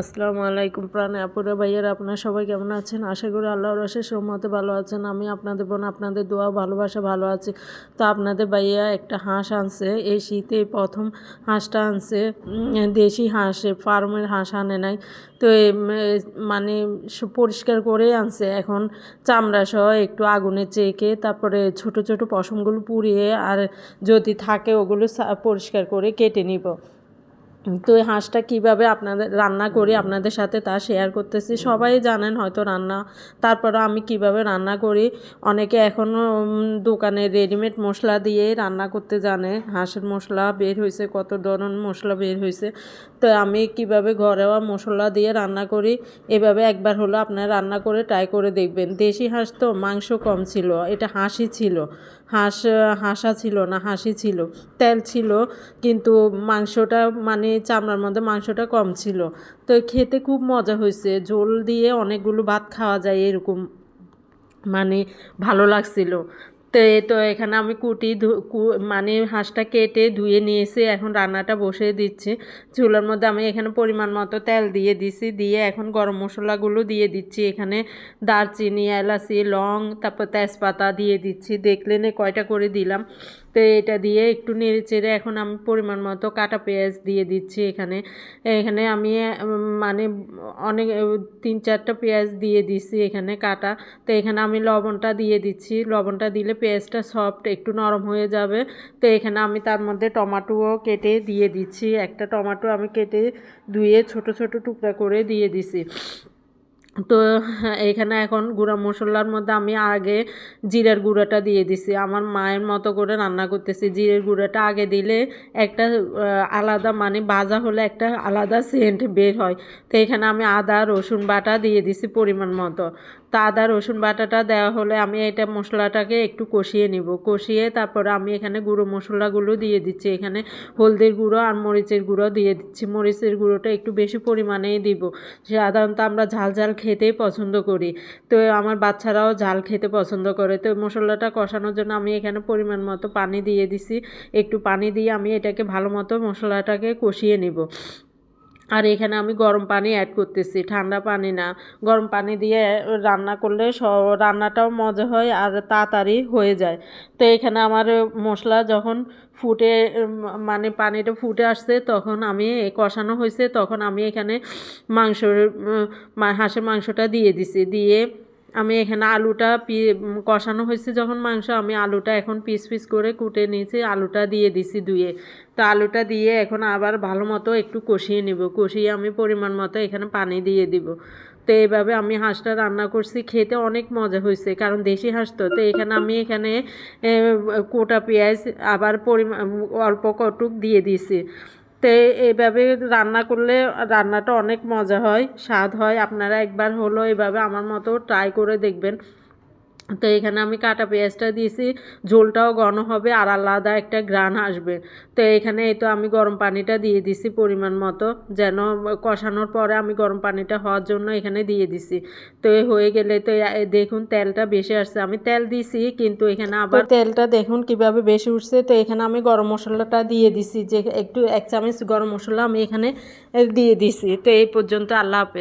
আসসালামু আলাইকুম প্রাণে আপুরা ভাইয়ারা, আপনারা সবাই কেমন আছেন? আশা করি আল্লাহর রসের সম্মতে ভালো আছেন। আমি আপনাদের বোন, আপনাদের দোয়া, ভালোবাসা ভালো আছে। তো আপনাদের ভাইয়া একটা হাঁস আনছে, এই শীতে প্রথম হাঁসটা আনছে দেশি হাঁস ফার্মের হাঁস আনে নাই। তো মানে পরিষ্কার করে আনছে। এখন চামড়া সহ একটু আগুনে চেকে, তারপরে ছোট ছোট পশমগুলো পুড়িয়ে, আর যদি থাকে ওগুলো পরিষ্কার করে কেটে নিব। তো এই হাঁসটা কীভাবে আপনাদের রান্না করি আপনাদের সাথে তা শেয়ার করতেছি। সবাই জানেন হয়তো রান্না তারপরে আমি কীভাবে রান্না করি। অনেকে এখনও দোকানে রেডিমেড মশলা দিয়ে রান্না করতে জানে। হাঁসের মশলা বের হয়েছে কত ধরনের মশলা বের হয়েছে তো আমি কীভাবে ঘরেওয়া মশলা দিয়ে রান্না করি এভাবে একবার হলো আপনারা রান্না করে ট্রাই করে দেখবেন। দেশি হাঁস তো মাংস কম ছিল এটা হাঁসই ছিল। হাঁস হাঁসা ছিল না হাঁসি ছিল। তেল ছিল কিন্তু মাংসটা মানে চামড়ার মধ্যে মাংসটা কম ছিল। তো খেতে খুব মজা হয়েছে। ঝোল দিয়ে অনেকগুলো ভাত খাওয়া যায় এরকম মানে ভালো লাগছিল। তো তো এখানে আমি কুটি মানে হাঁসটা কেটে ধুয়ে নিয়েছি। এখন রান্নাটা বসিয়ে দিচ্ছি। চুলার মধ্যে আমি এখানে পরিমাণ মতো তেল দিয়ে দিছি। দিয়ে এখন গরম মশলাগুলো দিয়ে দিচ্ছি। এখানে দারচিনি, এলাচি, লং, তারপর তেজপাতা দিয়ে দিচ্ছি। দেখলেন কয়টা করে দিলাম। তো এটা দিয়ে একটু নেড়ে চেড়ে এখন আমি পরিমাণ মতো কাটা পেঁয়াজ দিয়ে দিচ্ছি এখানে। এখানে আমি মানে অনেক তিন চারটা পেঁয়াজ দিয়ে দিচ্ছি এখানে কাটা। তো এখানে আমি লবণটা দিয়ে দিচ্ছি। লবণটা দিলে পেঁয়াজটা সফট একটু নরম হয়ে যাবে। তো এখানে আমি তার মধ্যে টমাটোও কেটে দিয়ে দিচ্ছি। একটা টমাটো আমি কেটে ধুয়ে ছোট ছোট টুকরা করে দিয়ে দিছি। তো এখানে এখন গুঁড়া মশলার মধ্যে আমি আগে জিরার গুঁড়াটা দিয়ে দিছি। আমার মায়ের মতো করে রান্না করতেছি। জিরের গুঁড়াটা আগে দিলে একটা আলাদা মানে ভাজা হলে একটা আলাদা সেন্ট বের হয়। তো এখানে আমি আদা, রসুন বাটা দিয়ে দিছি পরিমাণ মতো। তো আদা, রসুন বাটাটা দেওয়া হলে আমি এটা মশলাটাকে একটু কষিয়ে নিব। কষিয়ে তারপরে আমি এখানে গুঁড়ো মশলাগুলো দিয়ে দিচ্ছি। এখানে হলদির গুঁড়ো আর মরিচের গুঁড়ো দিয়ে দিচ্ছি। মরিচের গুঁড়োটা একটু বেশি পরিমাণেই দিব। সাধারণত আমরা ঝাল ঝাল খেতেই পছন্দ করি। তো আমার বাচ্চারাও ঝাল খেতে পছন্দ করে। তো মশলাটা কষানোর জন্য আমি এখানে পরিমাণ মতো পানি দিয়ে দিছি। একটু পানি দিয়ে আমি এটাকে ভালো মতো মশলাটাকে কষিয়ে নিব। আর এখানে আমি গরম পানি অ্যাড করতেছি। ঠান্ডা পানি না। গরম পানি দিয়ে রান্না করলে রান্নাটাও মজা হয় আর তাড়াতাড়ি হয়ে যায়। তো এখানে আমার মশলা যখন ফুটে মানে পানিটা ফুটে আসছে তখন আমি কষানো হয়েছে। তখন আমি এখানে মাংস মা- হাঁসের মাংসটা দিয়ে দিছি। দিয়ে আমি এখানে আলুটা পি কষানো হয়েছে যখন মাংস, আমি আলুটা এখন পিস পিস করে কুটে নিয়েছি, আলুটা দিয়ে দিছি ধুয়ে। তো আলুটা দিয়ে এখন আবার ভালো মতো একটু কষিয়ে নিব। কষিয়ে আমি পরিমাণ মতো এখানে পানি দিয়ে দিব। তো এইভাবে আমি হাঁসটা রান্না করছি, খেতে অনেক মজা হয়েছে, কারণ দেশি হাঁস তো। তো এখানে আমি এখানে কোটা পেঁয়াজ আবার পরিমাণ অল্প কটুক দিয়ে দিছি। তো এইভাবে রান্না করলে রান্নাটা অনেক মজা হয়, স্বাদ হয়। আপনারা একবার হলো এভাবে আমার মতো ট্রাই করে দেখবেন। তো এখানে আমি কাটা পেঁয়াজটা দিয়েছি ঝোলটাও ঘন হবে আর আলাদা একটা গ্রান আসবে। তো এখানে এই তো আমি গরম পানিটা দিয়ে দিছি পরিমাণ মতো যেন কষানোর পরে আমি গরম পানিটা হওয়ার জন্য এখানে দিয়ে দিছি। তো এ হয়ে গেলে তো দেখুন তেলটা বেশি আসছে। আমি তেল দিছি কিন্তু এখানে আবার তেলটা দেখুন কীভাবে বেশি উঠছে। তো এখানে আমি গরম মশলাটা দিয়ে দিছি যে একটু এক চামচ গরম মশলা আমি এখানে দিয়ে দিছি। তো এই পর্যন্ত আল্লাহ হাফেজ।